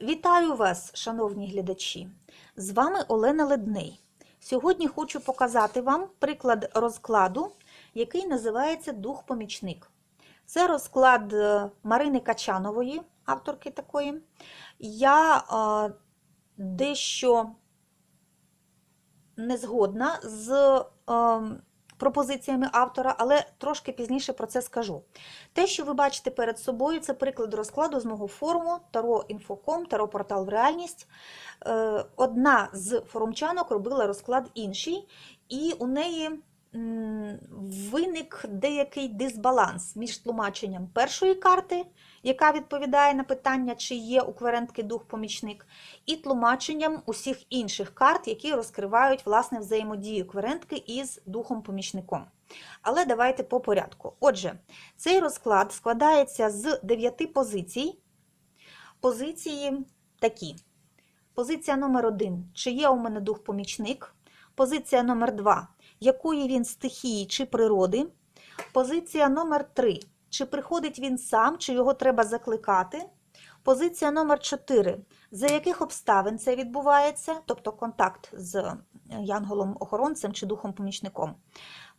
Вітаю вас, шановні глядачі! З вами Олена Ледней. Сьогодні хочу показати вам приклад розкладу, який називається Дух-помічник. Це розклад е, Марини Качанової, авторки такої. Я е, дещо не згодна з е, пропозиціями автора, але трошки пізніше про це скажу. Те, що ви бачите перед собою, це приклад розкладу з мого форуму Таро Інфоком, Таро Портал в реальність. Е, Одна з форумчанок робила розклад інший, і у неї виник деякий дисбаланс між тлумаченням першої карти, яка відповідає на питання, чи є у кверентки дух-помічник, і тлумаченням усіх інших карт, які розкривають власне взаємодію кверентки із духом-помічником. Але давайте по порядку. Отже, цей розклад складається з 9 позицій. Позиції такі. Позиція номер 1 чи є у мене дух-помічник. Позиція номер 2 якої він стихії чи природи. Позиція номер 3 чи приходить він сам, чи його треба закликати. Позиція номер 4 за яких обставин це відбувається, тобто контакт з янголом-охоронцем чи духом-помічником.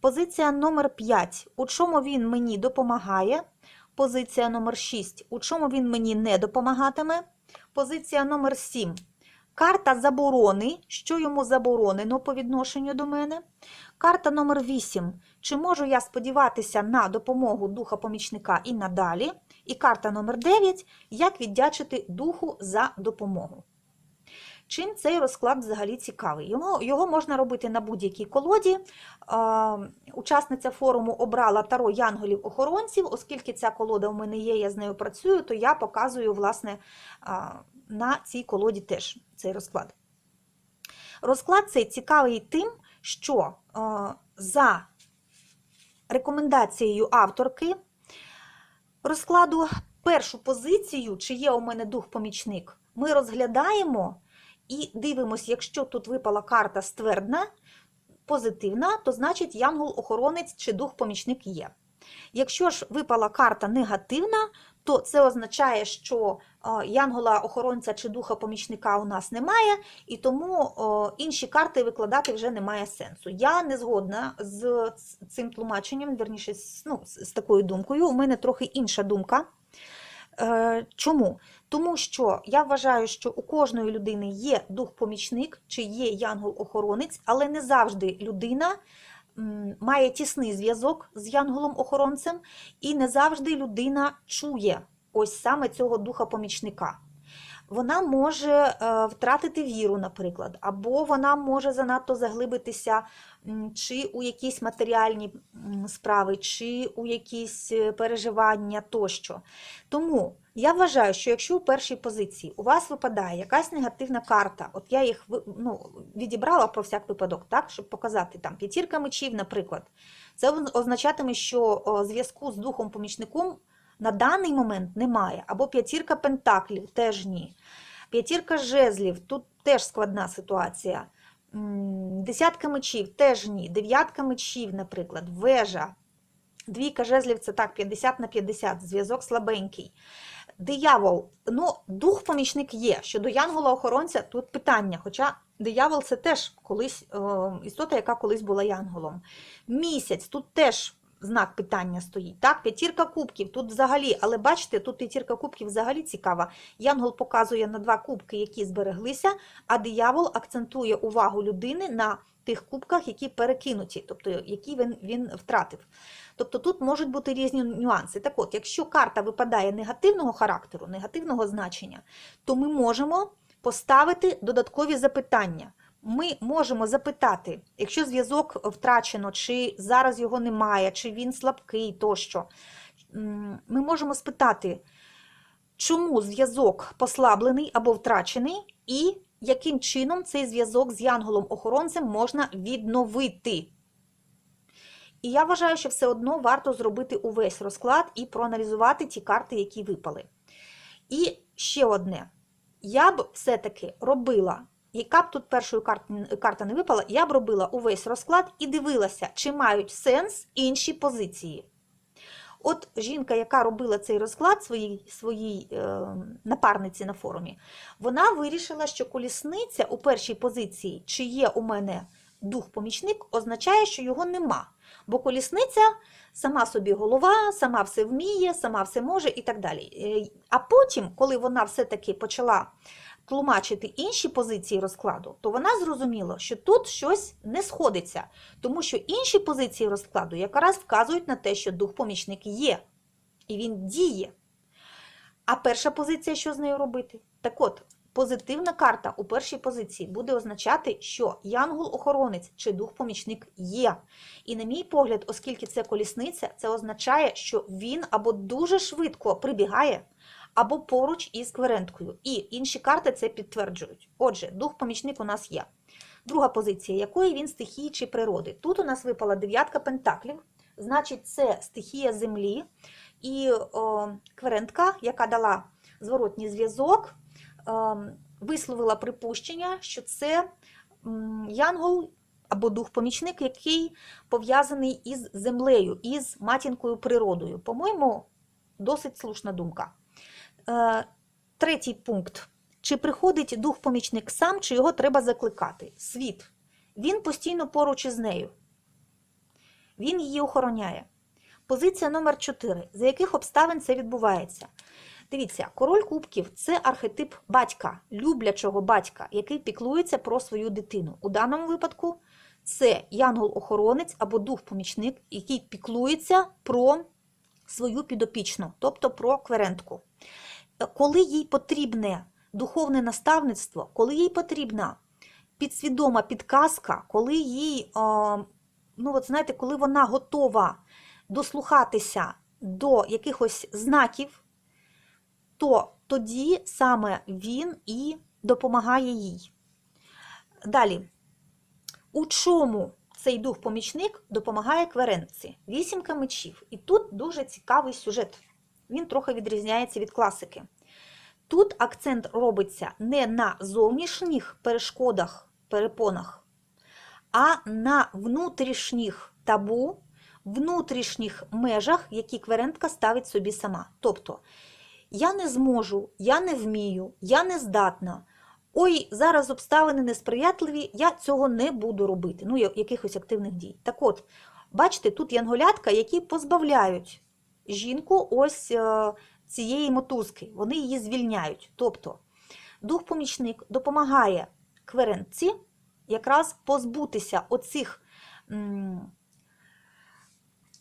Позиція номер 5 у чому він мені допомагає. Позиція номер 6 у чому він мені не допомагатиме. Позиція номер 7 карта заборони, що йому заборонено по відношенню до мене. Карта номер 8 чи можу я сподіватися на допомогу духа-помічника і надалі. І карта номер 9 як віддячити духу за допомогу. Чим цей розклад взагалі цікавий? Його, його можна робити на будь-якій колоді. Е, учасниця форуму обрала таро янголів-охоронців, оскільки ця колода у мене є, я з нею працюю, то я показую власне, е, на цій колоді теж цей розклад. Розклад цей цікавий тим, що е, за рекомендацією авторки розкладу першу позицію, чи є у мене дух-помічник, ми розглядаємо і дивимося, якщо тут випала карта ствердна, позитивна, то значить янгол-охоронець чи дух-помічник є. Якщо ж випала карта негативна, то це означає, що янгола-охоронця чи духа-помічника у нас немає, і тому інші карти викладати вже немає сенсу. Я не згодна з цим тлумаченням, верніше, ну, з такою думкою. У мене трохи інша думка. Е, чому? Тому що я вважаю, що у кожної людини є дух-помічник чи є янгол-охоронець, але не завжди людина має тісний зв'язок з янголом-охоронцем, і не завжди людина чує ось саме цього духа-помічника. Вона може е, втратити віру, наприклад, або вона може занадто заглибитися чи у якісь матеріальні справи, чи у якісь е, переживання тощо. Тому я вважаю, що якщо у першій позиції у вас випадає якась негативна карта, от я їх ну, відібрала про всяк випадок, так, щоб показати там п'ятірка мечів, наприклад, це означатиме, що зв'язку з духом-помічником на даний момент немає. Або п'ятірка пентаклів теж ні. П'ятірка жезлів тут теж складна ситуація. Десятка мечів теж ні. Дев'ятка мечів, наприклад, вежа. Двійка жезлів це так, 50 на 50, зв'язок слабенький. Диявол, ну, дух-помічник є. Щодо янгола-охоронця, тут питання. Хоча диявол це теж колись істота, яка колись була янголом. Місяць тут теж знак питання стоїть. Так, П'ятірка кубків тут взагалі, але бачите, тут п'ятірка кубків взагалі цікава. Янгол показує на два кубки, які збереглися, а диявол акцентує увагу людини на тих кубках, які перекинуті, тобто які він, він втратив. Тобто тут можуть бути різні нюанси. Так от, якщо карта випадає негативного характеру, негативного значення, то ми можемо поставити додаткові запитання. Ми можемо запитати, якщо зв'язок втрачено, чи зараз його немає, чи він слабкий тощо, ми можемо спитати, чому зв'язок послаблений або втрачений, і яким чином цей зв'язок з янголом-охоронцем можна відновити. І я вважаю, що все одно варто зробити увесь розклад і проаналізувати ті карти, які випали. І ще одне. Я б все-таки робила, яка б тут першою карта не випала, я б робила увесь розклад і дивилася, чи мають сенс інші позиції. От жінка, яка робила цей розклад своїй, своїй е, напарниці на форумі, вона вирішила, що колісниця у першій позиції, чи є у мене дух-помічник, означає, що його нема. Бо колісниця сама собі голова, сама все вміє, сама все може і так далі. Е, А потім, коли вона все-таки почала тлумачити інші позиції розкладу, то вона зрозуміла, що тут щось не сходиться, тому що інші позиції розкладу якраз вказують на те, що дух-помічник є, і він діє. А перша позиція, що з нею робити? Так от, позитивна карта у першій позиції буде означати, що янгол-охоронець чи дух-помічник є. І, на мій погляд, оскільки це колісниця, це означає, що він або дуже швидко прибігає, або поруч із кверенткою. І інші карти це підтверджують. Отже, дух-помічник у нас є. Друга позиція, якої він стихії чи природи. Тут у нас випала дев'ятка пентаклів, значить, це стихія землі. І о, кверентка, яка дала зворотній зв'язок, е, висловила припущення, що це янгол або дух-помічник, який пов'язаний із землею, із матінкою природою. По-моєму, досить слушна думка. Е, Третій пункт. Чи приходить дух-помічник сам, чи його треба закликати? Світ. Він постійно поруч із нею. Він її охороняє. Позиція номер 4. За яких обставин це відбувається? Дивіться, король кубків це архетип батька, люблячого батька, який піклується про свою дитину. У даному випадку це янгол-охоронець або дух-помічник, який піклується про свою підопічну, тобто про кверентку. Коли їй потрібне духовне наставництво, коли їй потрібна підсвідома підказка, коли їй, ну от знаєте, коли вона готова дослухатися до якихось знаків, то тоді саме він і допомагає їй. Далі, у чому цей дух-помічник допомагає кверенці? Вісімка мечів. І тут дуже цікавий сюжет. Він трохи відрізняється від класики. Тут акцент робиться не на зовнішніх перешкодах, перепонах, а на внутрішніх табу, внутрішніх межах, які кверентка ставить собі сама. Тобто, я не зможу, я не вмію, я не здатна. Ой, зараз обставини несприятливі, я цього не буду робити. Ну, якихось активних дій. Так от, бачите, тут янголятка, які позбавляють жінку ось е, цієї мотузки. Вони її звільняють. Тобто, дух-помічник допомагає кверенці якраз позбутися оцих м,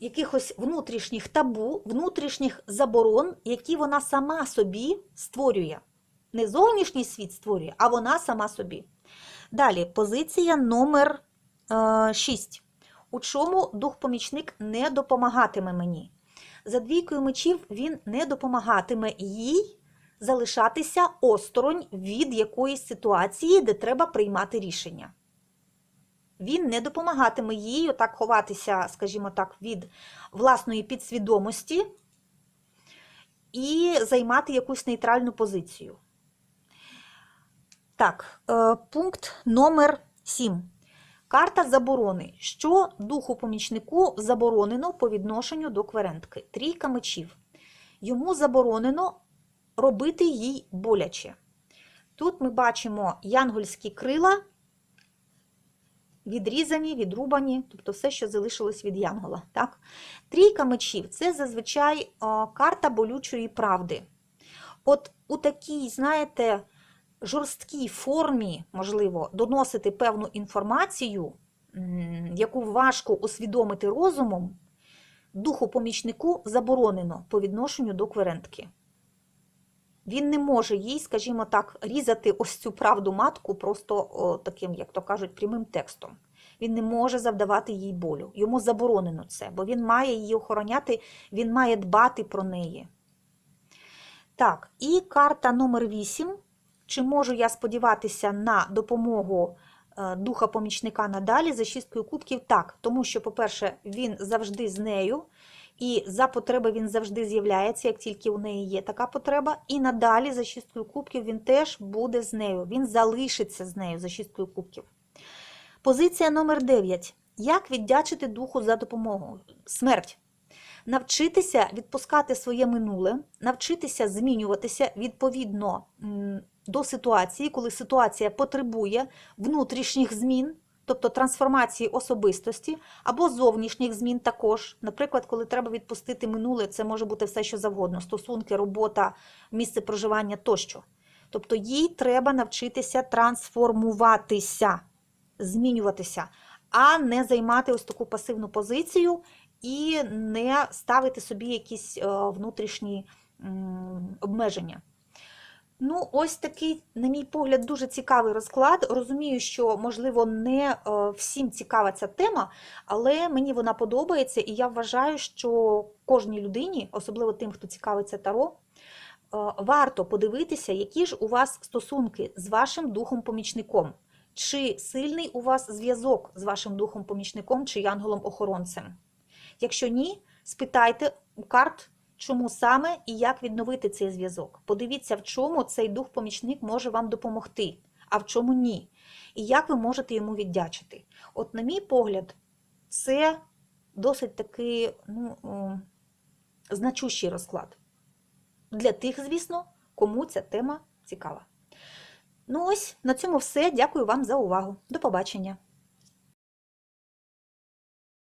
якихось внутрішніх табу, внутрішніх заборон, які вона сама собі створює. Не зовнішній світ створює, а вона сама собі. Далі, позиція номер 6. У чому дух-помічник не допомагатиме мені? За двійкою мечів він не допомагатиме їй залишатися осторонь від якоїсь ситуації, де треба приймати рішення. Він не допомагатиме їй отак ховатися, скажімо так, від власної підсвідомості і займати якусь нейтральну позицію. Так, е, пункт номер 7. Карта заборони. Що духу помічнику заборонено по відношенню до кверентки? Трійка мечів. Йому заборонено робити їй боляче. Тут ми бачимо янгольські крила, відрізані, відрубані, тобто все, що залишилось від янгола. Так? Трійка мечів це зазвичай карта болючої правди. От у такій, знаєте, жорсткій формі, можливо, доносити певну інформацію, яку важко усвідомити розумом, духу помічнику заборонено по відношенню до кверентки. Він не може їй, скажімо так, різати ось цю правду матку просто о, таким, як то кажуть, прямим текстом. Він не може завдавати їй болю. Йому заборонено це, бо він має її охороняти, він має дбати про неї. Так, і карта номер 8. Чи можу я сподіватися на допомогу е, духа помічника надалі за шісткою кубків? Так, тому що, по-перше, він завжди з нею, і за потреби він завжди з'являється, як тільки у неї є така потреба. І надалі за шісткою кубків він теж буде з нею, він залишиться з нею за шісткою кубків. Позиція номер 9. Як віддячити духу за допомогу? Смерть. навчитися відпускати своє минуле, навчитися змінюватися відповідно до ситуації, коли ситуація потребує внутрішніх змін, тобто трансформації особистості, або зовнішніх змін також. Наприклад, коли треба відпустити минуле, це може бути все, що завгодно: стосунки, робота, місце проживання тощо. Тобто їй треба навчитися трансформуватися, змінюватися, а не займати ось таку пасивну позицію і не ставити собі якісь е, внутрішні обмеження. Ну, ось такий, на мій погляд, дуже цікавий розклад. Розумію, що, можливо, не е, всім цікава ця тема, але мені вона подобається, і я вважаю, що кожній людині, особливо тим, хто цікавиться таро, е, варто подивитися, які ж у вас стосунки з вашим духом-помічником. Чи сильний у вас зв'язок з вашим духом-помічником чи янголом-охоронцем? Якщо ні, спитайте у карт, чому саме і як відновити цей зв'язок. Подивіться, в чому цей дух-помічник може вам допомогти, а в чому ні. І як ви можете йому віддячити. От, на мій погляд, це досить такий ну, значущий розклад. Для тих, звісно, кому ця тема цікава. Ну ось, на цьому все. Дякую вам за увагу. До побачення!